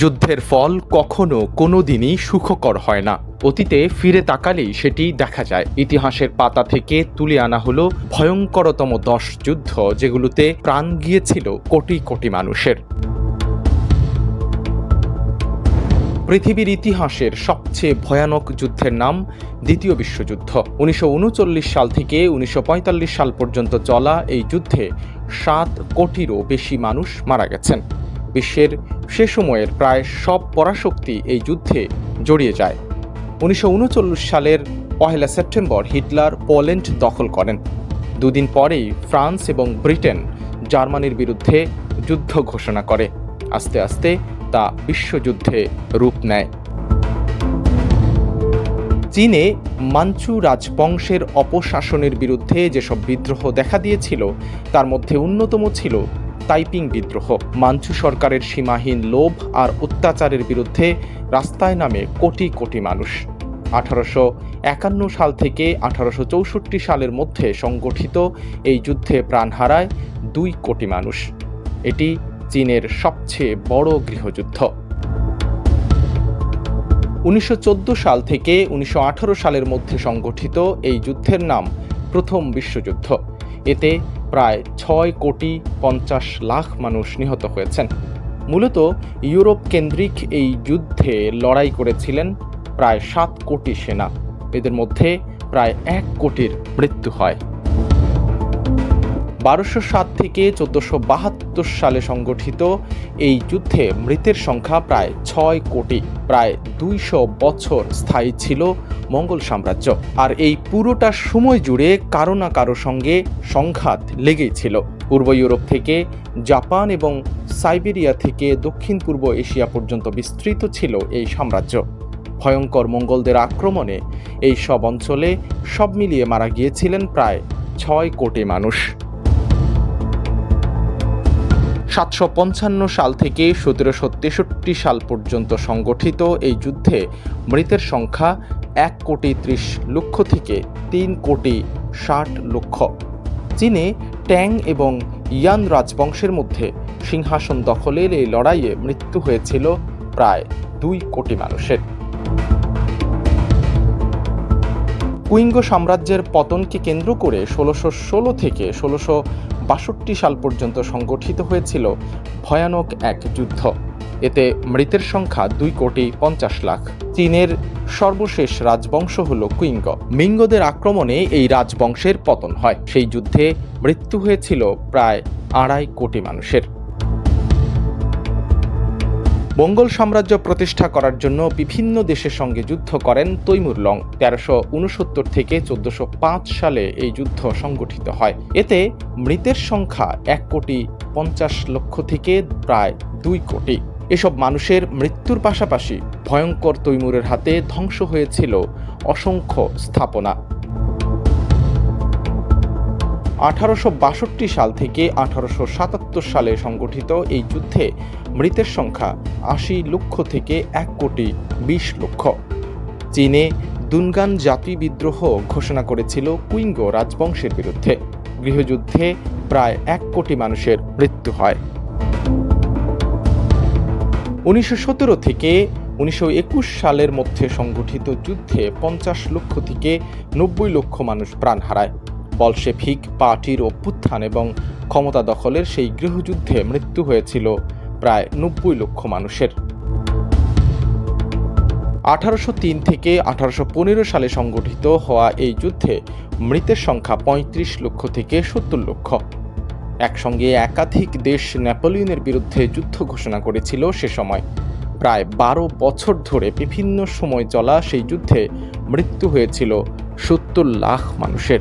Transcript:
যুদ্ধের ফল কখনো কোনো দিনই সুখকর হয় না। অতীতে ফিরে তাকালেই সেটি দেখা যায়। ইতিহাসের পাতা থেকে তুলে আনা হলো ভয়ঙ্করতম দশ যুদ্ধ, যেগুলোতে প্রাণ গিয়েছিল কোটি কোটি মানুষের। পৃথিবীর ইতিহাসের সবচেয়ে ভয়ানক যুদ্ধের নাম দ্বিতীয় বিশ্বযুদ্ধ। উনিশশো উনচল্লিশ সাল থেকে উনিশশো পঁয়তাল্লিশ সাল পর্যন্ত চলা এই যুদ্ধে সাত কোটিরও বেশি মানুষ মারা গেছেন। বিশ্বের সে সময়ের প্রায় সব পরাশক্তি এই যুদ্ধে জড়িয়ে যায়। উনিশশো উনচল্লিশ সালের পহেলা সেপ্টেম্বর হিটলার পোল্যান্ড দখল করেন। দুদিন পরেই ফ্রান্স এবং ব্রিটেন জার্মানির বিরুদ্ধে যুদ্ধ ঘোষণা করে। আস্তে আস্তে তা বিশ্বযুদ্ধে রূপ নেয়। চীনে মাঞ্চু রাজবংশের অপশাসনের বিরুদ্ধে যেসব বিদ্রোহ দেখা দিয়েছিল, তার মধ্যে অন্যতম ছিল তাইপিং বিদ্রোহ। মাঞ্চু সরকারের সীমাহীন লোভ আর অত্যাচারের বিরুদ্ধে রাস্তায় নামে কোটি কোটি মানুষ। আঠারোশো একান্ন সাল থেকে আঠারোশো চৌষট্টি সালের মধ্যে সংগঠিত এই যুদ্ধে প্রাণ হারায় দুই কোটি মানুষ। এটি চীনের সবচেয়ে বড় গৃহযুদ্ধ। উনিশশো চোদ্দ সাল থেকে উনিশশো আঠারো সালের মধ্যে সংগঠিত এই যুদ্ধের নাম প্রথম বিশ্বযুদ্ধ। এতে প্রায় ছয় কোটি পঞ্চাশ লাখ মানুষ নিহত হয়েছেন। মূলত ইউরোপ কেন্দ্রিক এই যুদ্ধে লড়াই করেছিলেন প্রায় সাত কোটি সেনা। এদের মধ্যে প্রায় এক কোটির মৃত্যু হয়। বারোশো সাত থেকে চোদ্দশো বাহাত্তর সালে সংগঠিত এই যুদ্ধে মৃতের সংখ্যা প্রায় ছয় কোটি। প্রায় দুইশো বছর স্থায়ী ছিল মঙ্গল সাম্রাজ্য। আর এই পুরোটা সময় জুড়ে কারও না কারও সঙ্গে সংঘাত লেগেই ছিল। পূর্ব ইউরোপ থেকে জাপান এবং সাইবেরিয়া থেকে দক্ষিণ পূর্ব এশিয়া পর্যন্ত বিস্তৃত ছিল এই সাম্রাজ্য। ভয়ঙ্কর মঙ্গলদের আক্রমণে এই সব অঞ্চলে সব মিলিয়ে মারা গিয়েছিলেন প্রায় ছয় কোটি মানুষ। সাতশো পঞ্চান্ন সাল থেকে সতেরোশো তেষট্টি সাল পর্যন্ত সংগঠিত এই যুদ্ধে মৃতের সংখ্যা এক কোটি ত্রিশ লক্ষ থেকে তিন কোটি ষাট লক্ষ। চীনে ট্যাং এবং ইয়ান রাজবংশের মধ্যে সিংহাসন দখলের এই লড়াইয়ে মৃত্যু হয়েছিল প্রায় দুই কোটি মানুষের। কুইঙ্গ সাম্রাজ্যের পতনকে কেন্দ্র করে ষোলোশো ষোলো থেকে ষোলোশো বাষট্টি সাল পর্যন্ত সংগঠিত হয়েছিল ভয়ানক এক যুদ্ধ। এতে মৃতের সংখ্যা দুই কোটি পঞ্চাশ লাখ। চীনের সর্বশেষ রাজবংশ হল কুইঙ্গ। মিঙ্গদের আক্রমণে এই রাজবংশের পতন হয়। সেই যুদ্ধে মৃত্যু হয়েছিল প্রায় আড়াই কোটি মানুষের। মঙ্গল সাম্রাজ্য প্রতিষ্ঠা করার জন্য বিভিন্ন দেশের সঙ্গে যুদ্ধ করেন তৈমুর লং। তেরোশো উনসত্তর থেকে চোদ্দশো পাঁচ সালে এই যুদ্ধ সংগঠিত হয়। এতে মৃতের সংখ্যা এক কোটি পঞ্চাশ লক্ষ থেকে প্রায় দুই কোটি। এসব মানুষের মৃত্যুর পাশাপাশি ভয়ঙ্কর তৈমুরের হাতে ধ্বংস হয়েছিল অসংখ্য স্থাপনা। আঠারোশো বাষট্টি সাল থেকে আঠারোশো সাতাত্তর সালে সংগঠিত এই যুদ্ধে মৃতের সংখ্যা আশি লক্ষ থেকে এক কোটি বিশ লক্ষ। চীনে দুনগান জাতি বিদ্রোহ ঘোষণা করেছিল কুইঙ্গ রাজবংশের বিরুদ্ধে। গৃহযুদ্ধে প্রায় এক কোটি মানুষের মৃত্যু হয়। উনিশশো সতেরো থেকে উনিশশো একুশ সালের মধ্যে সংগঠিত যুদ্ধে পঞ্চাশ লক্ষ থেকে নব্বই লক্ষ মানুষ প্রাণ হারায়। বলশেফিক পার্টির অভ্যুত্থান এবং ক্ষমতা দখলের সেই গৃহযুদ্ধে মৃত্যু হয়েছিল প্রায় নব্বই লক্ষ মানুষের। আঠারোশো তিন থেকে আঠারোশো পনেরো সালে সংগঠিত হওয়া এই যুদ্ধে মৃতের সংখ্যা পঁয়ত্রিশ লক্ষ থেকে সত্তর লক্ষ। একসঙ্গে একাধিক দেশ নেপোলিয়নের বিরুদ্ধে যুদ্ধ ঘোষণা করেছিল সে সময়। প্রায় বারো বছর ধরে বিভিন্ন সময় চলা সেই যুদ্ধে মৃত্যু হয়েছিল সত্তর লাখ মানুষের।